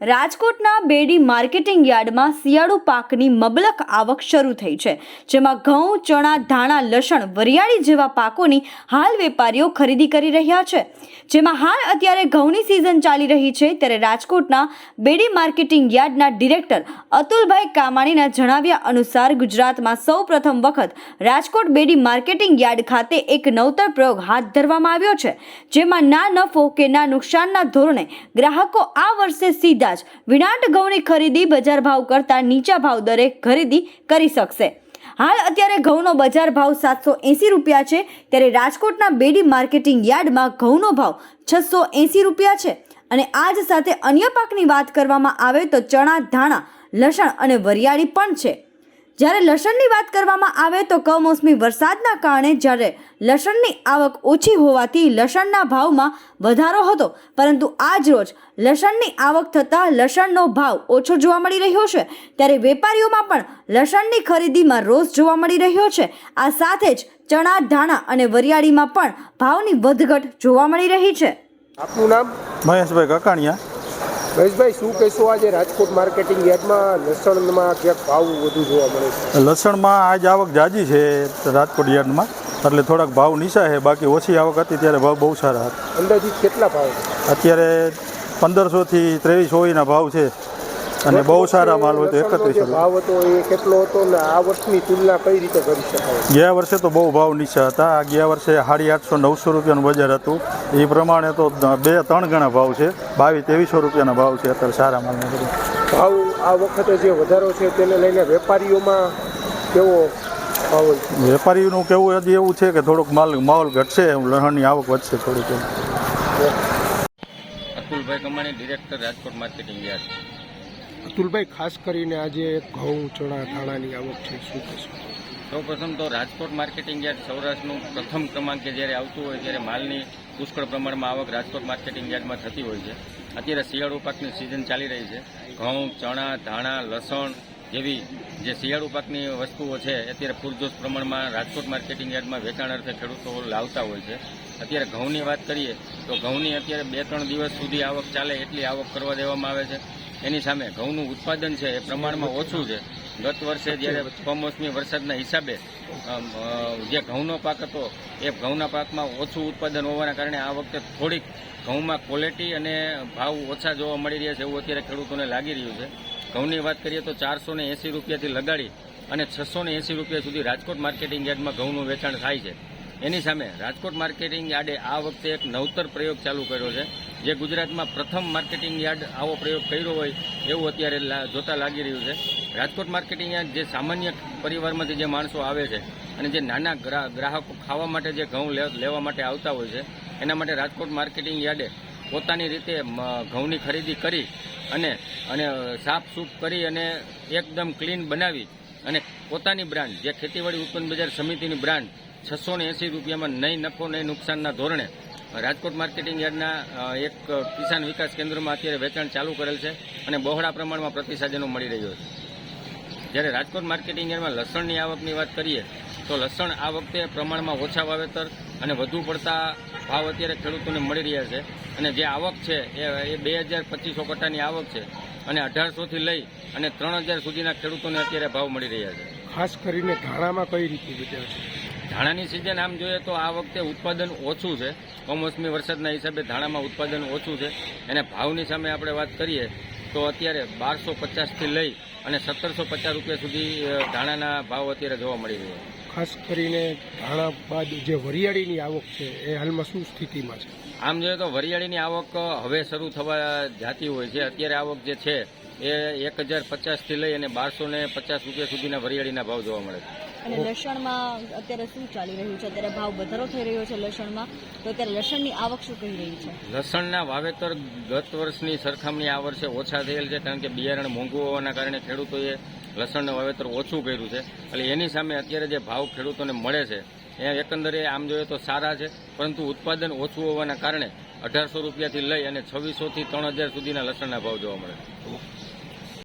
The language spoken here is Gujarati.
રાજકોટના બેડી માર્કેટિંગ યાર્ડમાં શિયાળુ પાકની મબલક આવક શરૂ થઈ છે, જેમાં ઘઉં, ચણા, ધાણા, લસણ, વરિયાળી જેવા પાકોની હાલ વેપારીઓ ખરીદી કરી રહ્યા છે. જેમાં હાલ અત્યારે ઘઉંની સિઝન ચાલી રહી છે, ત્યારે રાજકોટના બેડી માર્કેટિંગ યાર્ડના ડિરેક્ટર અતુલભાઈ કામાણીના જણાવ્યા અનુસાર ગુજરાતમાં સૌ પ્રથમ વખત રાજકોટ બેડી માર્કેટિંગ યાર્ડ ખાતે એક નવતર પ્રયોગ હાથ ધરવામાં આવ્યો છે, જેમાં ના નફો કે ના નુકસાનના ધોરણે ગ્રાહકો આ વર્ષે સીધા જ વિનાટ ઘઉંની ખરીદી બજાર ભાવ કરતાં નીચા ભાવ દરે ખરીદી કરી શકશે. હાલ અત્યારે ઘઉંનો બજાર ભાવ સાતસો એંસી રૂપિયા છે, ત્યારે રાજકોટના બેડી માર્કેટિંગ યાર્ડમાં ઘઉંનો ભાવ છસો એંસી રૂપિયા છે. અને આ જ સાથે અન્ય પાકની વાત કરવામાં આવે તો ચણા, ધાણા, લસણ અને વરિયાળી પણ છે. જ્યારે લસણની વાત કરવામાં આવે તો કમોસમી વરસાદના કારણે જ્યારે લસણની આવક ઓછી હોવાથી લસણના ભાવમાં વધારો હતો. પરંતુ આજ રોજ લસણની આવક થતાં લસણનો ભાવ ઓછો જોવા મળી રહ્યો છે. ત્યારે વેપારીઓમાં પણ લસણની ખરીદીમાં રોષ જોવા મળી રહ્યો છે. આ સાથે જ ચણા ધાણા અને વરિયાળીમાં પણ ભાવની વધઘટ જોવા મળી રહી છે. આપનું નામ? મહેશભાઈ કકાણિયા. મહેશભાઈ શું કહેશો આજે રાજકોટ માર્કેટિંગ યાર્ડમાં લસણમાં ક્યાંક ભાવ વધુ જોવા મળે છે? લસણમાં આજ આવક જાજી છે રાજકોટ યાર્ડમાં. એટલે થોડાક ભાવ નીચા છે બાકી ઓછી આવક હતી ત્યારે ભાવ બહુ સારા હતા. અંદાજિત કેટલા ભાવ? અત્યારે પંદરસોથી ત્રેવીસ હોઈના ભાવ છે. અને બહુ સારા માલ હોય તો એકત્રીસો ભાવ હતો એ કેટલો હતો ને આ વર્ષની તુલના કઈ રીતે કરી શકાય? ગયા વર્ષે તો બહુ ભાવ નીચા હતા. આ ગયા વર્ષે સાડી આઠસો નવસો રૂપિયાનું બજાર હતું. એ પ્રમાણે તો બે ત્રણ ગણા ભાવ છે. બાવીસ ત્રેવીસો રૂપિયાના ભાવ છે અત્યારે સારા માલના ભાવ આ વખતે જે વધારો છે તેને લઈને વેપારીઓમાં કેવો વેપારીનું કેવું હજી એવું છે કે થોડુંક માલ માહોલ ઘટશે લણણની આવક વધશે થોડીક Atulbhai Kamani director Rajkot marketing yard. Atulbhai, ખાસ કરીને આજે ઘઉં, ચણા, ધાણાની આવક છે. શું કહેશો? સૌ પ્રથમ તો રાજકોટ માર્કેટિંગ યાર્ડ સૌરાષ્ટ્રનું પ્રથમ ક્રમાંકે જ્યારે આવતું હોય ત્યારે માલની પુષ્કળ પ્રમાણમાં આવક રાજકોટ માર્કેટિંગ યાર્ડમાં થતી હોય છે. અત્યારે શિયાળુ પાકની સિઝન ચાલી રહી છે. ઘઉં, ચણા, ધાણા, લસણ જેવી જે શિયાળુ પાકની વસ્તુઓ છે અત્યારે પૂરજોશ પ્રમાણમાં રાજકોટ માર્કેટિંગ યાર્ડમાં વેચાણ અર્થે ખેડૂતો લાવતા હોય છે. અત્યારે ઘઉંની વાત કરીએ તો ઘઉંની અત્યારે બે ત્રણ દિવસ સુધી આવક ચાલે એટલી આવક કરવા દેવામાં આવે છે. એની સામે ઘઉંનું ઉત્પાદન છે એ પ્રમાણમાં ઓછું છે. ગત વર્ષે જ્યારે કમોસમી વરસાદના હિસાબે જે ઘઉંનો પાક હતો, એ ઘઉંના પાકમાં ઓછું ઉત્પાદન હોવાના કારણે આ વખતે થોડીક ઘઉંમાં ક્વોલિટી અને ભાવ ઓછા જોવા મળી રહ્યા છે એવું અત્યારે ખેડૂતોને લાગી રહ્યું છે. ઘઉંની વાત કરીએ તો ચારસો ને રૂપિયાથી લગાડી અને છસો એંસી રૂપિયા સુધી રાજકોટ માર્કેટિંગ યાર્ડમાં ઘઉંનું વેચાણ થાય છે. એની સામે રાજકોટ માર્કેટિંગ યાર્ડે આ વખતે એક નવતર પ્રયોગ ચાલુ કર્યો છે, જે ગુજરાતમાં પ્રથમ માર્કેટિંગ યાર્ડ આવો પ્રયોગ કર્યો હોય એવું અત્યારે જોતા લાગી રહ્યું છે. રાજકોટ માર્કેટિંગ યાર્ડ જે સામાન્ય પરિવારમાંથી જે માણસો આવે છે અને જે નાના ગ્રાહકો ખાવા માટે જે ઘઉં લેવા માટે આવતા હોય છે, એના માટે રાજકોટ માર્કેટિંગ યાર્ડે પોતાની રીતે ઘઉંની ખરીદી કરી અને અને સાફ સૂફ કરી અને એકદમ ક્લીન બનાવી અને પોતાની બ્રાન્ડ, જે ખેતીવાડી ઉત્પન્ન બજાર સમિતિની બ્રાન્ડ છસો ને એંસી રૂપિયામાં નહીં નફો, નહીં નુકસાનના ધોરણે રાજકોટ માર્કેટિંગ યાર્ડના એક કિસાન વિકાસ કેન્દ્રમાં અત્યારે વેચાણ ચાલુ કરેલ છે અને બહોળા પ્રમાણમાં પ્રતિસાદ એનો મળી રહ્યો છે. જ્યારે રાજકોટ માર્કેટિંગ યાર્ડમાં લસણની આવકની વાત કરીએ, તો લસણ આ વખતે પ્રમાણમાં ઓછા વાવેતર અને વધુ પડતા ભાવ અત્યારે ખેડૂતોને મળી રહ્યા છે અને જે આવક છે એ બે હજાર પચીસો કટ્ટાની આવક છે અને અઢારસોથી લઈ અને ત્રણ હજાર સુધીના ખેડૂતોને અત્યારે ભાવ મળી રહ્યા છે. ખાસ કરીને ધાણામાં કઈ રીતે બજાર છે? ધાણાની સિઝન આમ જોઈએ તો આ વખતે ઉત્પાદન ઓછું છે. કમોસમી વરસાદના હિસાબે ધાણામાં ઉત્પાદન ઓછું છે. અને ભાવની સામે આપણે વાત કરીએ તો અત્યારે બારસો પચાસથી લઈ અને સત્તરસો પચાસ રૂપિયા સુધી ધાણાના ભાવ અત્યારે જોવા મળી રહ્યા છે. ખાસ કરીને ધાણા બાદ જે વરિયાળીની આવક છે એ હાલમાં શું સ્થિતિમાં છે? આમ જોઈએ તો વરિયાળીની આવક હવે શરૂ થવા જાતી હોય છે. અત્યારે આવક જે છે એ એક હજાર પચાસથી લઈ અને બારસો ને પચાસ રૂપિયા સુધીના વરિયાળીના ભાવ જોવા મળે છે. અને લસણમાં અત્યારે શું ચાલી રહ્યું છે? અત્યારે ભાવ વધારો થઈ રહ્યો છે લસણમાં. તો અત્યારે લસણની આવક શું કહી રહી છે? લસણના વાવેતર ગત વર્ષની સરખામણી આ વર્ષે ઓછા થયેલ છે કારણ કે બિયારણ મોંઘું હોવાના કારણે ખેડૂતોએ લસણનું વાવેતર ઓછું કર્યું છે. એટલે એની સામે અત્યારે જે ભાવ ખેડૂતોને મળે છે, એ એકંદરે આમ જોઈએ તો સારા છે. પરંતુ ઉત્પાદન ઓછું હોવાના કારણે અઢારસો રૂપિયાથી લઈ અને છવ્વીસોથી ત્રણ હજાર સુધીના લસણના ભાવ જોવા મળે